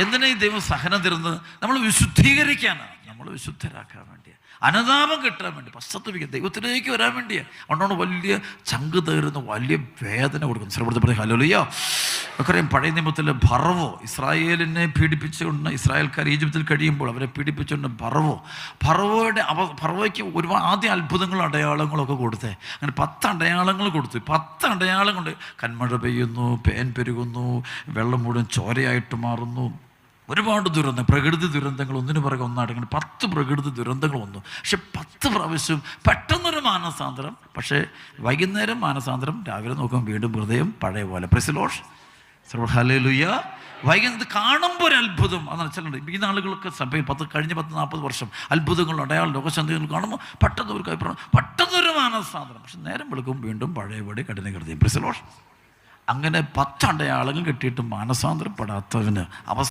എന്തിനാ ഈ ദൈവം സഹനം തരുന്നത്? നമ്മൾ വിശുദ്ധീകരിക്കാനാണ്. നമ്മൾ വിശുദ്ധരാക്കാൻ വേണ്ടിയാണ് അനുതാപം കിട്ടാൻ വേണ്ടി പശ്ചാത്തപിക്കാൻ ദൈവത്തിലേക്ക് വരാൻ വേണ്ടിയാണ് അതുകൊണ്ടാണ് വലിയ ചങ്ക് തകരുന്ന വലിയ വേദന കൊടുക്കുന്നത് ശ്രമപ്പെടുത്തപ്പെടുന്ന ഹലോലിയോ ഒക്കെ പഴയ നിയമത്തിലെ ഭറവോ ഇസ്രായേലിനെ പീഡിപ്പിച്ചുകൊണ്ട് ഇസ്രായേൽക്കാർ ഈജിപ്തിൽ കഴിയുമ്പോൾ അവരെ പീഡിപ്പിച്ചുകൊണ്ട് ഭറവോ ഭറവോയുടെ അവ ഭറവോയ്ക്ക് ഒരുപാട് ആദ്യ അത്ഭുതങ്ങളും അടയാളങ്ങളൊക്കെ കൊടുത്തേ. അങ്ങനെ പത്ത് അടയാളങ്ങൾ കൊടുത്തു. പത്ത് അടയാളം കൊണ്ട് കന്മഴ പെയ്യുന്നു പേൻ പെരുകുന്നു വെള്ളം മുഴുവൻ ചോരയായിട്ട് മാറുന്നു. ഒരുപാട് ദുരന്തം പ്രകൃതി ദുരന്തങ്ങൾ ഒന്നിനു പുറകെ ഒന്നാണ് അങ്ങനെ പത്ത് പ്രകൃതി ദുരന്തങ്ങൾ വന്നു. പക്ഷെ പത്ത് പ്രാവശ്യം പെട്ടെന്നൊരു മാനസാന്തരം പക്ഷേ വൈകുന്നേരം മാനസാന്തരം രാവിലെ നോക്കുമ്പോൾ വീണ്ടും ഹൃദയം പഴയ പോലെ. പ്രസിലോഷ് ഹലേലുയ്യ വൈകുന്നേരം കാണുമ്പോൾ ഒരു അത്ഭുതം. അതാണ് വെച്ചാൽ ഈ നാളുകളൊക്കെ സഭയിൽ പത്ത് കഴിഞ്ഞ പത്ത് നാൽപ്പത് വർഷം അത്ഭുതങ്ങൾ അടയാളം ലോകശാന്തികൾ കാണുമ്പോൾ പെട്ടെന്ന് ഒരു അഭിപ്രായം പെട്ടെന്നൊരു മാനസാന്തരം. പക്ഷെ നേരം വെളുക്കും വീണ്ടും പഴയപടി കഠിന ഹൃദയം. പ്രസിലോഷ് അങ്ങനെ പത്ത് അടയാളങ്ങൾ കിട്ടിയിട്ട് മാനസാന്തരപ്പെടാത്തവന് അവസ്ഥ